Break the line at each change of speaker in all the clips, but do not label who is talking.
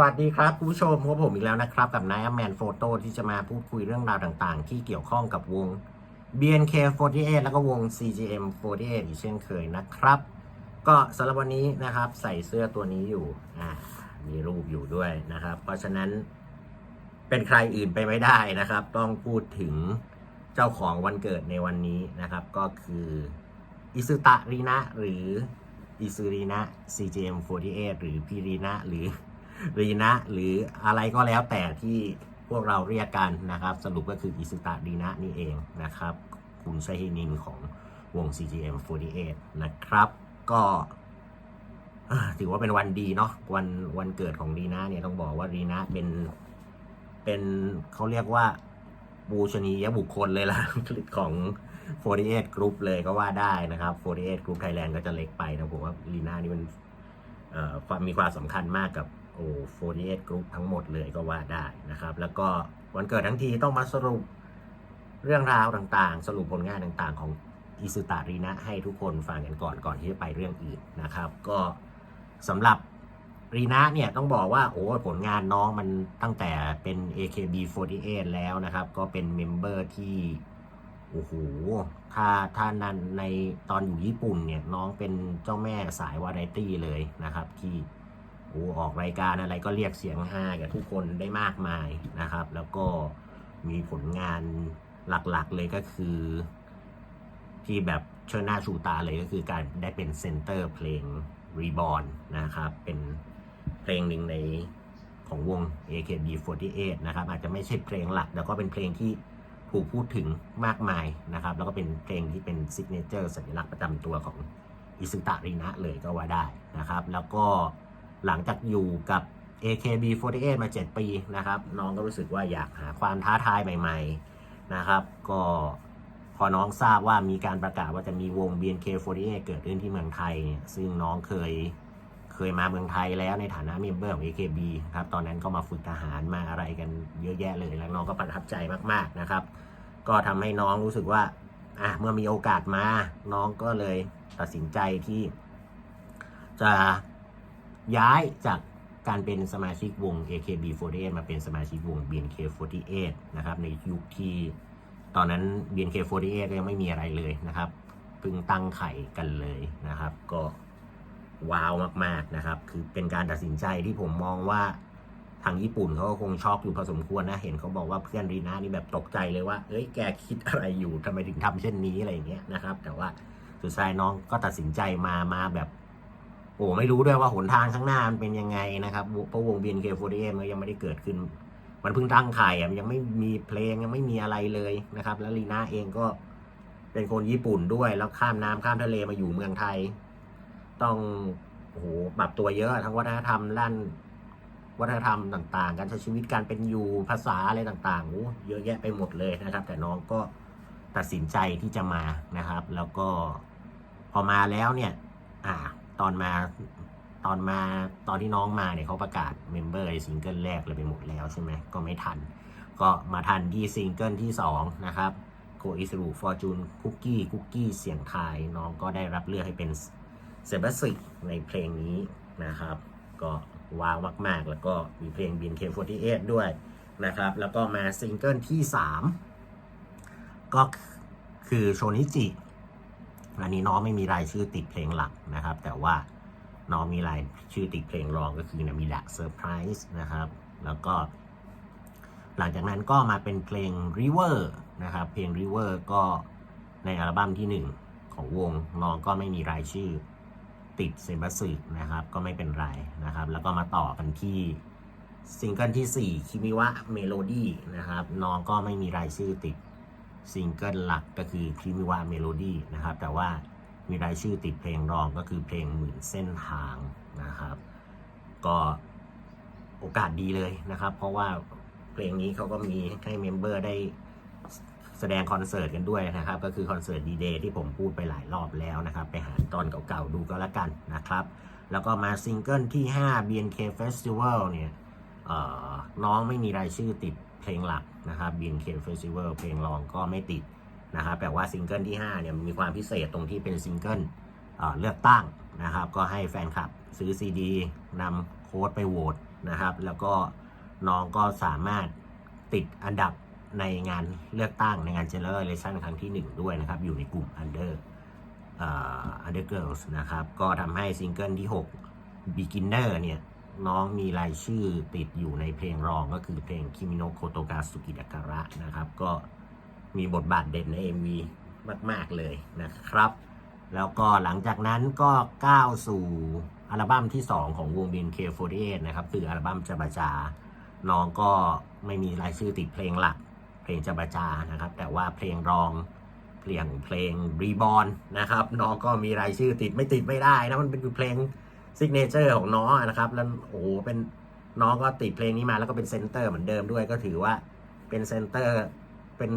วัสดีครับคุณผู้ชมพบผมอีกแล้วนะครับ กับนายแมนโฟโต้ที่จะมาพูดคุยเรื่องราวต่างๆ ที่เกี่ยวข้องกับวง BNK48 แล้วก็วง CGM48 อีกเช่นเคยนะครับ ก็สำหรับวันนี้นะครับใส่เสื้อตัวนี้อยู่อ่ามีรูปอยู่ด้วยนะครับ เพราะฉะนั้นเป็นใครอื่นไปไม่ได้นะครับ ต้องพูดถึงเจ้าของวันเกิดในวันนี้นะครับ ก็คืออิซุตะรีนะหรืออิซูรีนะ CGM48 หรือพีรีนะหรือ รีนะหรืออะไรก็แล้วแต่ที่พวกเราเรียกกันนะครับ สรุปก็คืออิสุตะรีนะนี่เองนะครับ คุณไซฮินิงของวง CGM48 นะครับ ก็ถือว่าเป็นวันดีเนาะวันวันเกิดของรีนะเนี่ยต้องบอกว่ารีนะเป็นเป็นเขาเรียกว่าบูชนียบุคคลเลยล่ะของ48 Group เลยก็ว่าได้นะครับ48 Group Thailand ก็จะเล็กไปนะผมว่าลีน่านี่มันมีความสำคัญมากกับ โอ้48 Group ทั้งหมดเลยก็ว่าได้นะครับ แล้วก็วันเกิดทั้งทีต้องมาสรุปเรื่องราวต่างๆ สรุปผลงานต่างๆ ของอิสุตารีนะให้ทุกคนฟังกันก่อนก่อนที่จะไปเรื่องอื่นนะครับ ก็สำหรับรีนะเนี่ยต้องบอกว่าโอ้ผลงานน้องมันตั้งแต่เป็น AKB48 แล้วนะครับ ก็เป็นเมมเบอร์ที่โอ้โหถ้าถ้านั้นในตอนอยู่ญี่ปุ่นเนี่ยน้องเป็นเจ้าแม่สายวาไรตี้เลยนะครับ ที่ โอ้ออกรายการอะไรก็เรียกเสียงฮากับทุกคนได้มากมายนะครับ แล้วก็มีผลงานหลักๆเลยก็คือ ที่แบบเชิญหน้าชูตาเลยก็คือการได้เป็นเซนเตอร์เพลง Reborn นะครับ เป็นเพลงหนึ่งในของวง AKB48 นะครับ อาจจะไม่ใช่เพลงหลัก แต่ก็เป็นเพลงที่ถูกพูดถึงมากมายนะครับ แล้วก็เป็นเพลงที่เป็นซิกเนเจอร์สัญลักษณ์ประจำตัวของอิสุตะรินะเลยก็ว่าได้นะครับ แล้วก็ หลังจากอยู่กับ AKB48 มา 7 ปีนะครับ น้องก็รู้สึกว่าอยากหาความท้าทายใหม่ๆนะครับ ก็พอน้องทราบว่ามีการประกาศว่าจะมีวง BNK48 เกิดขึ้นที่เมืองไทยเนี่ยซึ่งน้องเคยเคยมาเมืองไทยแล้วในฐานะเมมเบอร์ของ AKB ครับตอนนั้นก็มาฝึกทหารมาอะไรกันเยอะแยะเลย แล้วน้องก็ประทับใจมากๆนะครับ ก็ทำให้น้องรู้สึกว่าอะเมื่อมีโอกาสมาน้องก็เลยตัดสินใจที่จะ ย้ายจากการเป็นสมาชิกวง AKB48 มาเป็นสมาชิกวง BNK48 นะครับในยุคที่ตอนนั้น BNK48 ก็ยังไม่มีอะไรเลยนะครับเพิ่งตั้งไข่กันเลยนะครับ ก็ว้าวมากๆนะครับ คือเป็นการตัดสินใจที่ผมมองว่าทางญี่ปุ่นเขาก็คงช็อกอยู่พอสมควรนะ เห็นเขาบอกว่าเพื่อนรีน่านี่แบบตกใจเลยว่า เอ้ยแกคิดอะไรอยู่ทำไมถึงทำเช่นนี้อะไรอย่างเงี้ยนะครับ แต่ว่าสุดท้ายน้องก็ตัดสินใจมามาแบบ โอ้ไม่รู้ด้วยว่าหนทางข้างหน้ามันเป็นยังไงนะครับเพราะวง BNK48 มันยังไม่ได้เกิดขึ้น มันเพิ่งตั้งไข่อะมันยังไม่มีเพลงยังไม่มีอะไรเลยนะครับ แล้วลีน่าเองก็เป็นคนญี่ปุ่นด้วย แล้วข้ามน้ำข้ามทะเลมาอยู่เมืองไทย ต้องโอ้โหปรับตัวเยอะทั้งวัฒนธรรมด้านวัฒนธรรมต่างๆ การใช้ชีวิตการเป็นอยู่ภาษาอะไรต่างๆโอ้เยอะแยะไปหมดเลยนะครับ แต่น้องก็ตัดสินใจที่จะมานะครับ แล้วก็พอมาแล้วเนี่ย อ่า ตอนมาตอนมาตอนที่น้องมาเนี่ยเขาประกาศเมมเบอร์ซิงเกิลแรกเลยไปหมดแล้วใช่ไหมก็ไม่ทัน ก็มาทันที่ซิงเกิลที่ 2 นะครับโคอิสรูฟอร์จูนคุกกี้คุกกี้เสียงไทายน้องก็ได้รับเลือกให้เป็นเซบาสิกในเพลงนี้นะครับ ก็ว้าวมากๆ แล้วก็มีเพลง BNK48 ด้วยนะครับ แล้วก็มาซิงเกิลที่ 3 ก็คือโชนิจิ อันนี้น้องไม่มีรายชื่อติดเพลงหลักนะครับ แต่ว่าน้องมีรายชื่อติดเพลงรองก็คือนามิดะเซอร์ไพรส์นะครับ แล้วก็ หลังจากนั้นก็มาเป็นเพลง River นะครับ เพลง River ก็ในอัลบั้มที่ 1 ของวงน้องก็ไม่มีรายชื่อติดเซบัสึนะครับ ก็ไม่เป็นไรนะครับ แล้วก็มาต่อกันที่ซิงเกิลที่4คิมิวะเมโลดี้นะครับ น้องก็ไม่มีรายชื่อติด ซิงเกิลหลักก็คือคิมิวาเมโลดี้นะครับ แต่ว่ามีรายชื่อติดเพลงรองก็คือเพลงหมื่นเส้นทางนะครับ ก็โอกาสดีเลยนะครับ เพราะว่าเพลงนี้เขาก็มีให้เมมเบอร์ได้แสดงคอนเสิร์ตกันด้วยนะครับ ก็คือคอนเสิร์ตดีเดย์ที่ผมพูดไปหลายรอบแล้วนะครับ ไปหาตอนเก่าๆดูก็แล้วกันนะครับ แล้วก็มาซิงเกิลที่ 5 BNK Festival เนี่ยน้องไม่มีรายชื่อติด เพลงหลักนะครับ BNK Festival เพลงรองก็ไม่ติดนะครับแต่ว่าซิงเกิลที่5เนี่ยมีความพิเศษตรงที่เป็นซิงเกิลเลือกตั้งนะครับ ก็ให้แฟนคลับซื้อซีดีนำโค้ดไปโหวตนะครับ แล้วก็น้องก็สามารถติดอันดับในงานเลือกตั้งในงาน General Election ครั้งที่ 1 ด้วยนะครับ อยู่ในกลุ่ม Under เอ่อ Under Girls นะครับ ก็ทำให้ซิงเกิลที่ 6 Beginner เนี่ย น้องมีรายชื่อติดอยู่ในเพลงรองก็คือเพลง Kimi no Kotoga Suki Dakara นะครับ ก็มีบทบาทเด่นใน MV มาก ๆ เลยนะครับ แล้วก็หลังจากนั้นก็ก้าวสู่อัลบั้มที่ 2 ของวง BNK48 นะครับ คืออัลบั้มจบาจา น้องก็ไม่มีรายชื่อติดเพลงหลัก เพลงจบาจานะครับ แต่ว่าเพลงรองเพลงเพลงรีบอ n นะครับ น้องก็มีรายชื่อติดไม่ติดไม่ได้นะมันเป็นเพลง ซิกเนเจอร์ของน้องนะครับ แล้วโอ้โหเป็นน้องก็ติดเพลงนี้มาแล้วก็เป็นเซนเตอร์เหมือนเดิมด้วยก็ถือว่าเป็นเซนเตอร์เป็น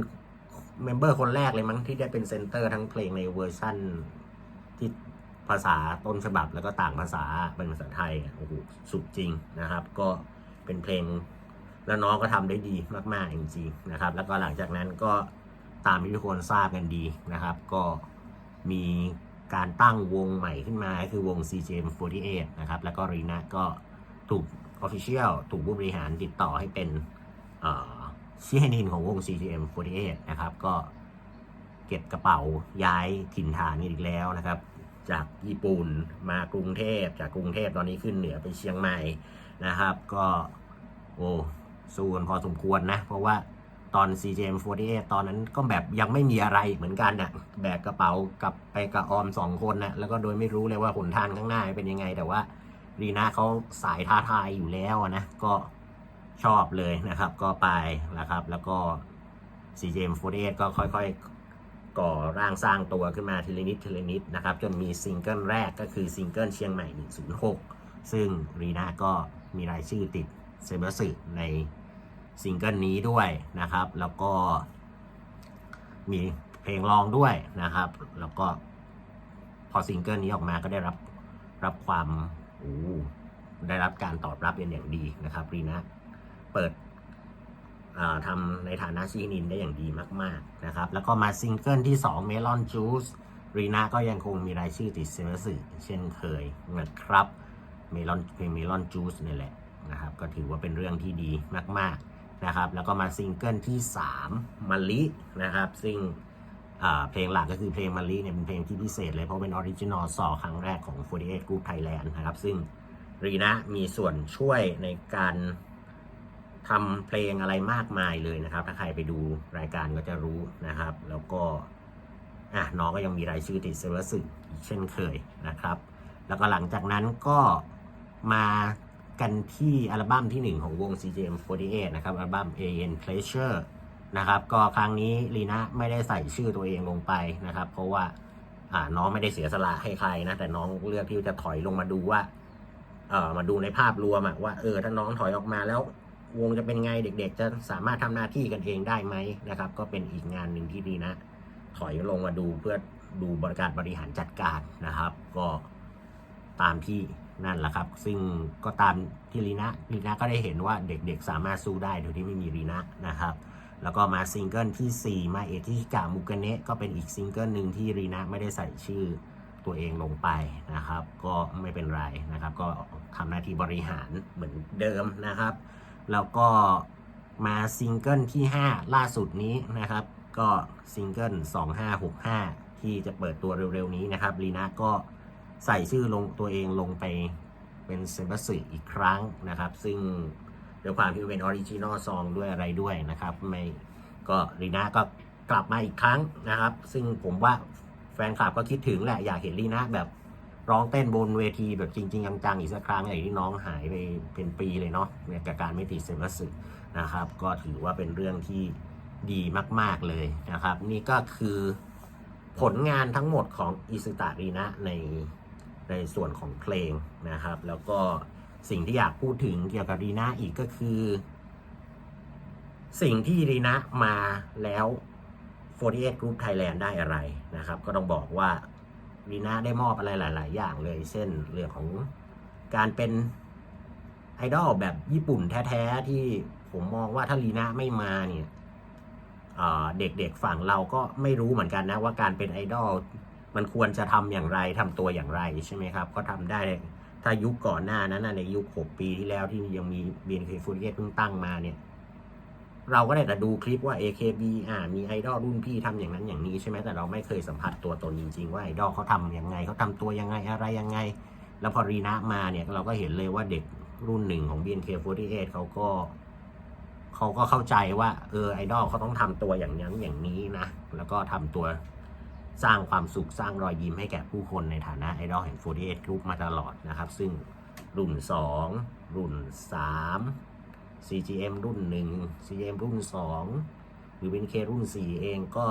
เมมเบอร์คนแรกเลยมั้งที่ได้เป็นเซนเตอร์ทั้งเพลงในเวอร์ชั่นที่ภาษาต้นฉบับแล้วก็ต่างภาษาเป็นภาษาไทยโอ้โหสุดจริงนะครับ ก็เป็นเพลงแล้วน้องก็ทำได้ดีมากๆจริงๆนะครับ แล้วก็หลังจากนั้นก็ตามที่ทุกคนทราบกันดีนะครับ ก็มี การตั้งวงใหม่ขึ้นมาคือวง CGM48 นะครับ แล้วก็รีนาก็ถูก Official ถูกผู้บริหารติดต่อให้เป็นเชิฮานินของวง CGM48 นะครับ ก็เก็บกระเป๋าย้ายถิ่นฐานกันอีกแล้วนะครับ จากญี่ปุ่นมากรุงเทพ จากกรุงเทพตอนนี้ขึ้นเหนือไปเชียงใหม่นะครับ ก็โอ้สู้กันพอสมควรนะ เพราะว่า ตอน CGM48 ตอนนั้นก็แบบยังไม่มีอะไรเหมือนกันนะ่ะแบกกระเป๋ากลับไปกับออมสองคนนะแล้วก็โดยไม่รู้เลยว่าหนทางข้างหน้าเป็นยังไง แต่ว่ารีน่าเขาสายท้าทายอยู่แล้วนะก็ชอบเลยนะครับ ก็ไปนะครับ แล้วก็ CGM48 ก็ค่อยๆ ก่อร่างสร้างตัวขึ้นมาทีละนิดทีละนิดนะครับ จนมีซิงเกิลแรกก็คือซิงเกิลเชียงใหม่ 106 ซึ่งรีน่าก็มีรายชื่อติดเซเบอร์สึใน ซิงเกิลนี้ด้วยนะครับ แล้วก็ มีเพลงรองด้วยนะครับ แล้วก็พอซิงเกิลนี้ออกมาก็ได้รับรับความโอ้ได้รับการตอบรับเป็นอย่างดีนะครับรีนาเปิดอ่าทำในฐานะชีนินได้อย่างดีมาก ๆ นะครับ แล้วก็มาซิงเกิลที่ 2 Melon Juice รีนาก็ยังคงมีรายชื่อติดเซอร์สื่อเช่นเคยนะครับ Melon เพลง Melon Juice นี่แหละนะครับ ก็ถือว่าเป็นเรื่องที่ดีมาก ๆ นะครับ แล้วก็มาซิงเกิลที่ 3มะลินะครับ ซึ่งเพลงหลักก็คือเพลงมะลิเนี่ยเป็นเพลงที่พิเศษเลย เพราะเป็นออริจินอลซอครั้งแรกของ 48 Group Thailand นะครับ ซึ่งรีนามีส่วนช่วยในการทำเพลงอะไรมากมายเลยนะครับ ถ้าใครไปดูรายการก็จะรู้นะครับ แล้วก็อะน้องก็ยังมีรายชื่อติดเซอร์สึกเช่นเคยนะครับ แล้วก็หลังจากนั้นก็มา กันที่อัลบั้มที่ 1 ของวง CJM48 นะครับ อัลบั้ม AN Pleasure นะครับ ก็ครั้งนี้ลีน่าไม่ได้ใส่ชื่อตัวเองลงไปนะครับ เพราะว่าน้องไม่ได้เสียสละให้ใครนะ แต่น้องเลือกที่จะถอยลงมาดูว่าเออมาดูในภาพรวมว่าเออถ้าน้องถอยออกมาแล้ววงจะเป็นไงเด็ก ๆ จะสามารถทำหน้าที่กันเองได้ไหมนะครับ ก็เป็นอีกงานหนึ่งที่ดีนะ ถอยลงมาดูเพื่อดูบริการบริหารจัดการนะครับ ก็ตามที่ นั่นแหละครับ ซึ่งก็ตามที่ลีนะลีนะก็ได้เห็นว่าเด็กๆสามารถสู้ได้โดยที่ไม่มีลีนะนะครับ แล้วก็มาซิงเกิลที่ 4 มาเอทิกามุกเนะก็เป็นอีกซิงเกิลหนึ่งที่รีนะไม่ได้ใส่ชื่อตัวเองลงไปนะครับ ก็ไม่เป็นไรนะครับ ก็ทำหน้าที่บริหารเหมือนเดิมนะครับ แล้วก็มาซิงเกิลที่ 5 ล่าสุดนี้นะครับ ก็ซิงเกิล2565 ที่จะเปิดตัวเร็วๆนี้นะครับลีน่าก็ ใส่ชื่อลงตัวเองลงไปเป็นเซบัสอีกครั้งนะครับ ซึ่งด้วยความที่เป็นออริจินอลซองด้วยอะไรด้วยนะครับไม่ก็ลีน่าก็กลับมาอีกครั้งนะครับ ซึ่งผมว่าแฟนคลับก็คิดถึงแหละอยากเห็นลีน่าแบบร้องเต้นบนเวทีแบบจริง ๆ จังๆอีกสักครั้งอย่างที่น้องหายไปเป็นปีเลยเนาะเนี่ยกับการไม่ติดเซมัสนะครับ ก็ถือว่าเป็นเรื่องที่ดีมาก ๆ เลยนะครับ นี่ก็คือผลงานทั้งหมดของอิสตารีนะใน ในส่วนของเพลงนะครับ แล้วก็สิ่งที่อยากพูดถึงเกี่ยวกับรีนะอีกก็คือ สิ่งที่รีนะมาแล้ว48 Group Thailand ได้อะไรนะครับ ก็ต้องบอกว่าลีน่าได้มอบอะไรหลาย ๆ อย่างเลยเช่นเรื่องของการเป็นไอดอลแบบญี่ปุ่นแท้ ๆ ที่ผมมองว่าถ้าลีน่าไม่มาเนี่ยเด็กๆฝั่งเราก็ไม่รู้เหมือนกันนะว่าการเป็นไอดอล มันควรจะทำอย่างไรทำตัวอย่างไรใช่ไหมครับ ก็ทำได้ถ้ายุคก่อนหน้านั้นในยุค6ปีที่แล้วที่ยังมี BNK48 เพิ่งตั้งมาเนี่ย เราก็ได้แต่ดูคลิปว่า AKB อ่ามีไอดอลรุ่นพี่ทำอย่างนั้นอย่างนี้ใช่ไหมแต่เราไม่เคยสัมผัสตัวตนจริงๆว่าไอดอลเขาทำยังไงเขาทำตัวยังไงอะไรยังไง แล้วพอรีนะมาเนี่ยเราก็เห็นเลยว่าเด็กรุ่นหนึ่งของ BNK48 เขาก็เขาก็เข้าใจว่า เออไอดอลเขาต้องทำตัวอย่างนั้นอย่างนี้นะ แล้วก็ทำตัว สร้างความสุขสร้างรอยยิ้มให้แก่ผู้คนในฐานะไอดอลแห่ง 48 Group มาตลอดนะครับ ซึ่งรุ่น 2 รุ่น 3 CGM รุ่น 1 CGM รุ่น 2 หรือ BNK รุ่น 4 เองก็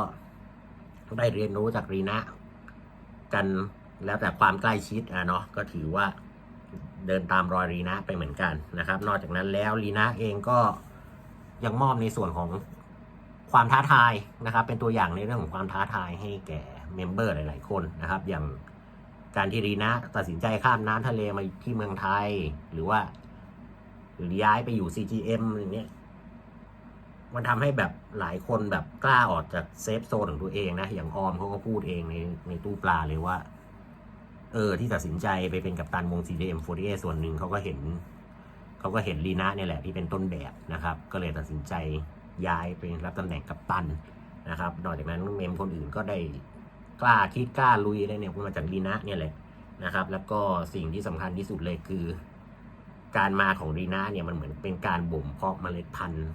ได้เรียนรู้จากรีนะ กันแล้วแต่ความใกล้ชิดอะเนาะก็ถือว่าเดินตามรอยรีนะไปเหมือนกันนะครับ นอกจากนั้นแล้วรีนะเองก็ยังมอบในส่วนของ ความท้าทายนะครับ เป็นตัวอย่างในเรื่องของความท้าทายให้แก่เมมเบอร์หลาย ๆ คนนะครับ อย่างการที่รีนะตัดสินใจข้ามน้ำทะเลมาที่เมืองไทย หรือว่าหรือย้ายไปอยู่ CGM อย่างเงี้ยมันทำให้แบบหลายคนแบบกล้าออกจากเซฟโซนของตัวเองนะ อย่างออมเขาก็พูดเองในในตู้ปลาเลยว่า เออ ที่ตัดสินใจไปเป็นกัปตันวง CDM48 ส่วนหนึ่งเขาก็เห็น เขาก็เห็นลีนะเนี่ยแหละที่เป็นต้นแบบนะครับ ก็เลยตัดสินใจ ย้ายไปรับตำแหน่งกัปตันนะครับนอกจากนั้นเมมคนอื่นก็ได้กล้าคิดกล้าลุยอะไรเนี่ยมาจากลีนะเนี่ยแหละนะครับ แล้วก็สิ่งที่สำคัญที่สุดเลยคือ การมาของรีนาเนี่ยมันเหมือนเป็นการบ่มเพาะเมล็ดพันธุ์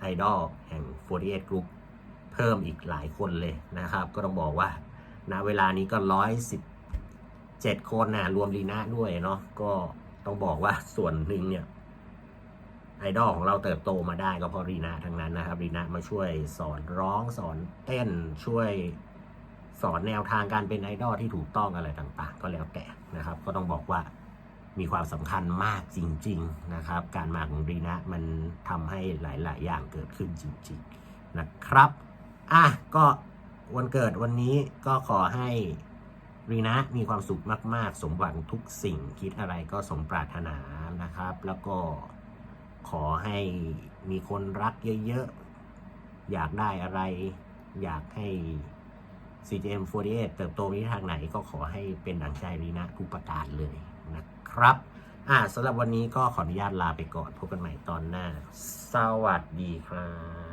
ไอดอลแห่ง48 Group เพิ่มอีกหลายคนเลยนะครับ ก็ต้องบอกว่าณเวลานี้ก็ร้อยสิบเจ็ดคนนะรวมลีน่าด้วยเนาะก็ต้องบอกว่าส่วนหนึ่งเนี่ย ไอดอลของเราเติบโตมาได้ก็เพราะรีนาทั้งนั้นนะครับรีนามาช่วยสอนร้องสอนเต้นช่วยสอนแนวทางการเป็นไอดอลที่ถูกต้องอะไรต่างๆ ก็แล้วแต่นะครับ ก็ต้องบอกว่ามีความสำคัญมากจริง ๆนะครับ การมาของรีนามันทำให้หลาย ๆ อย่างเกิดขึ้นจริง ๆนะครับอะก็วันเกิดวันนี้ก็ขอให้รีนะมีความสุขมาก ๆ สมหวังทุกสิ่งคิดอะไรก็สมปรารถนานะครับ แล้วก็ ขอให้มีคนรักเยอะๆ อยากได้อะไร อยากให้ CGM48 เติบโตไปในทางไหนก็ขอให้เป็นดังใจลีนะทุกประการเลยนะครับ อ่าสำหรับวันนี้ก็ขออนุญาตลาไปก่อน พบกันใหม่ตอนหน้า สวัสดีครับ